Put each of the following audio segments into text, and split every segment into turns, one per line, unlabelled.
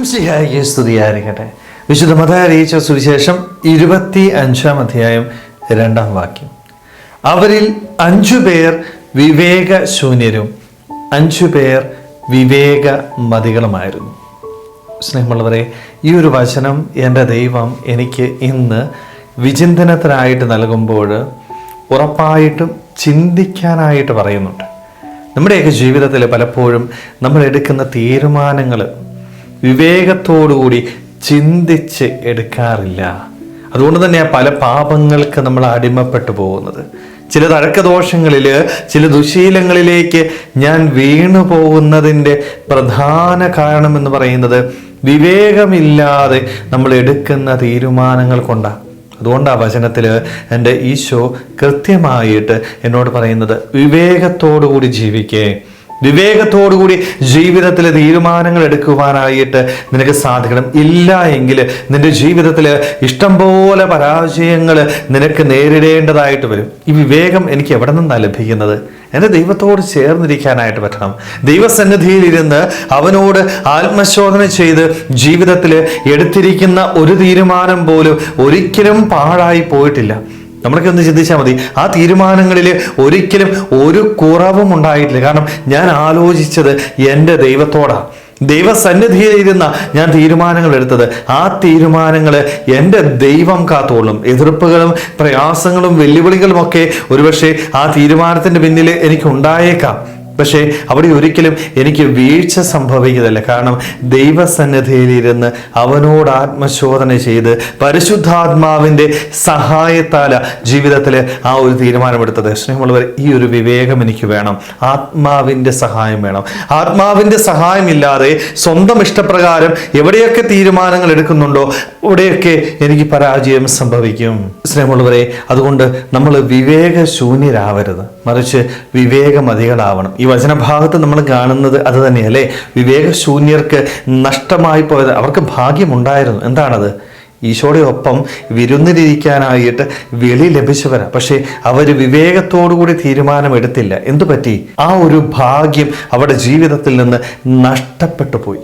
ഈശ്വംസിഹായിക്ക് സ്തുതിയായിരിക്കട്ടെ. വിശുദ്ധ മത അറിയിച്ച സുവിശേഷം ഇരുപത്തി അഞ്ചാം അധ്യായം രണ്ടാം വാക്യം. അവരിൽ അഞ്ചു പേർ വിവേകശൂന്യരും അഞ്ചു പേർ വിവേക മതികളുമായിരുന്നു സ്നേഹമുള്ളവരെ ഈ ഒരു വചനം എന്റെ ദൈവം എനിക്ക് ഇന്ന് വിചിന്തനത്തിനായിട്ട് നൽകുമ്പോൾ ഉറപ്പായിട്ടും ചിന്തിക്കാനായിട്ട് പറയുന്നുണ്ട്. നമ്മുടെയൊക്കെ ജീവിതത്തിൽ പലപ്പോഴും നമ്മൾ എടുക്കുന്ന തീരുമാനങ്ങൾ വിവേകത്തോടുകൂടി ചിന്തിച്ച് എടുക്കാറില്ല. അതുകൊണ്ട് തന്നെയാണ് പല പാപങ്ങൾക്ക് നമ്മൾ അടിമപ്പെട്ടു പോകുന്നത്. ചില തഴക്കദോഷങ്ങളിൽ ചില ദുശീലങ്ങളിലേക്ക് ഞാൻ വീണു പോകുന്നതിന്റെ പ്രധാന കാരണം എന്ന് പറയുന്നത് വിവേകമില്ലാതെ നമ്മൾ എടുക്കുന്ന തീരുമാനങ്ങൾ കൊണ്ടാണ് അതുകൊണ്ട് ആ വചനത്തിൽ എന്റെ ഈശോ കൃത്യമായിട്ട് എന്നോട് പറയുന്നത് വിവേകത്തോടുകൂടി ജീവിക്കേ. വിവേകത്തോടുകൂടി ജീവിതത്തിൽ തീരുമാനങ്ങൾ എടുക്കുവാനായിട്ട് നിനക്ക് സാധിക്കണം. ഇല്ല എങ്കിൽ നിന്റെ ജീവിതത്തിൽ ഇഷ്ടംപോലെ പരാജയങ്ങൾ നിനക്ക് നേരിടേണ്ടതായിട്ട് വരും. ഈ വിവേകം എനിക്ക് എവിടെ നിന്നാണ് ലഭിക്കുന്നത്? എന്റെ ദൈവത്തോട് ചേർന്നിരിക്കാനായിട്ട് പറ്റണം. ദൈവസന്നിധിയിൽ ഇരുന്ന് അവനോട് ആത്മശോധന ചെയ്ത് ജീവിതത്തിൽ എടുത്തിരിക്കുന്ന ഒരു തീരുമാനം പോലും ഒരിക്കലും പാഴായി പോയിട്ടില്ല. നമ്മളൊക്കെ ഒന്ന് ചിന്തിച്ചാൽ മതി. ആ തീരുമാനങ്ങളിൽ ഒരിക്കലും ഒരു കുറവും ഉണ്ടായിട്ടില്ല. കാരണം ഞാൻ ആലോചിച്ചത് എന്റെ ദൈവത്തോടാണ് ദൈവസന്നിധിയിലിരുന്ന ഞാൻ തീരുമാനങ്ങൾ എടുത്തത്. ആ തീരുമാനങ്ങൾ എന്റെ ദൈവം കാത്തോളും. എതിർപ്പുകളും പ്രയാസങ്ങളും വെല്ലുവിളികളും ഒക്കെ ഒരുപക്ഷെ ആ തീരുമാനത്തിന്റെ പിന്നിൽ എനിക്ക് ഉണ്ടായേക്കാം പക്ഷേ അവിടെ ഒരിക്കലും എനിക്ക് വീഴ്ച സംഭവിക്കുന്നില്ല കാരണം ദൈവസന്നിധിയിലിരുന്ന് അവനോട് ആത്മശോധന ചെയ്ത് പരിശുദ്ധാത്മാവിന്റെ സഹായത്താല ജീവിതത്തിൽ ആ ഒരു തീരുമാനമെടുത്തത്. സ്നേഹമുള്ളവർ ഈ ഒരു വിവേകം എനിക്ക് വേണം. ആത്മാവിന്റെ സഹായം വേണം. ആത്മാവിന്റെ സഹായമില്ലാതെ സ്വന്തം ഇഷ്ടപ്രകാരം എവിടെയൊക്കെ തീരുമാനങ്ങൾ എടുക്കുന്നുണ്ടോ അവിടെയൊക്കെ എനിക്ക് പരാജയം സംഭവിക്കും. സ്നേഹമുള്ളവരെ അതുകൊണ്ട് നമ്മൾ വിവേകശൂന്യരാവരുത്. മറിച്ച് വിവേകമതികളാവണം ഈ വചനഭാഗത്ത് നമ്മൾ കാണുന്നത് അത് തന്നെയല്ലേ വിവേകശൂന്യർക്ക് നഷ്ടമായി പോയത് അവർക്ക് ഭാഗ്യമുണ്ടായിരുന്നു. എന്താണത്? ഈശോയുടെ ഒപ്പം വിരുന്നിലിരിക്കാനായിട്ട് വെളി ലഭിച്ചവരാ. പക്ഷേ അവർ വിവേകത്തോടുകൂടി തീരുമാനമെടുത്തില്ല. എന്തു പറ്റി? ആ ഒരു ഭാഗ്യം അവരുടെ ജീവിതത്തിൽ നിന്ന് നഷ്ടപ്പെട്ടു പോയി.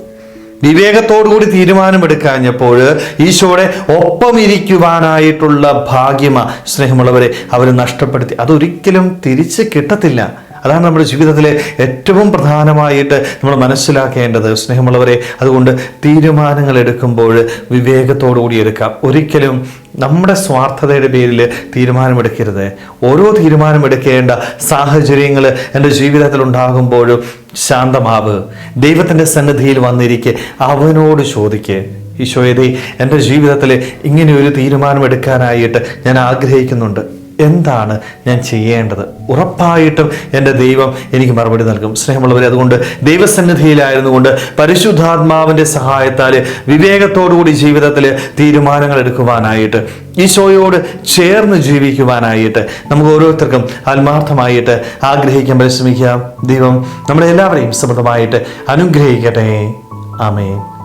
വിവേകത്തോടുകൂടി തീരുമാനമെടുക്കാഞ്ഞപ്പോൾ ഈശോയുടെ ഒപ്പം ഇരിക്കുവാനായിട്ടുള്ള ഭാഗ്യമാണ് സ്നേഹമുള്ളവരെ അവർ നഷ്ടപ്പെടുത്തി. അതൊരിക്കലും തിരിച്ച് കിട്ടത്തില്ല. അതാണ് നമ്മുടെ ജീവിതത്തിലെ ഏറ്റവും പ്രധാനമായിട്ട് നമ്മൾ മനസ്സിലാക്കേണ്ടത്. സ്നേഹമുള്ളവരെ അതുകൊണ്ട് തീരുമാനങ്ങൾ എടുക്കുമ്പോൾ വിവേകത്തോടു കൂടി എടുക്കാം. ഒരിക്കലും നമ്മുടെ സ്വാർത്ഥതയുടെ പേരിൽ തീരുമാനമെടുക്കരുത്. ഓരോ തീരുമാനമെടുക്കേണ്ട സാഹചര്യങ്ങൾ എന്റെ ജീവിതത്തിൽ ഉണ്ടാകുമ്പോഴും ശാന്തമാവ്. ദൈവത്തിന്റെ സന്നിധിയിൽ വന്നിരിക്കെ അവനോട് ചോദിക്ക്. ഈശോയതേ എന്റെ ജീവിതത്തിൽ ഇങ്ങനെ ഒരു തീരുമാനം എടുക്കാനായിട്ട് ഞാൻ ആഗ്രഹിക്കുന്നുണ്ട്. എന്താണ് ഞാൻ ചെയ്യേണ്ടത്? ഉറപ്പായിട്ടും എന്റെ ദൈവം എനിക്ക് മറുപടി നൽകും. സ്നേഹമുള്ളവരെ അതുകൊണ്ട് ദൈവസന്നിധിയിലായിരുന്നു കൊണ്ട് പരിശുദ്ധാത്മാവിന്റെ സഹായത്താൽ വിവേകത്തോടുകൂടി ജീവിതത്തിൽ തീരുമാനങ്ങൾ എടുക്കുവാനായിട്ട് ഈശോയോട് ചേർന്ന് ജീവിക്കുവാനായിട്ട് നമുക്ക് ഓരോരുത്തർക്കും ആത്മാർത്ഥമായിട്ട് ആഗ്രഹിക്കാൻ പരിശ്രമിക്കാം ദൈവം നമ്മളെ എല്ലാവരെയും സമൃദ്ധമായിട്ട് അനുഗ്രഹിക്കട്ടെ. ആമേൻ.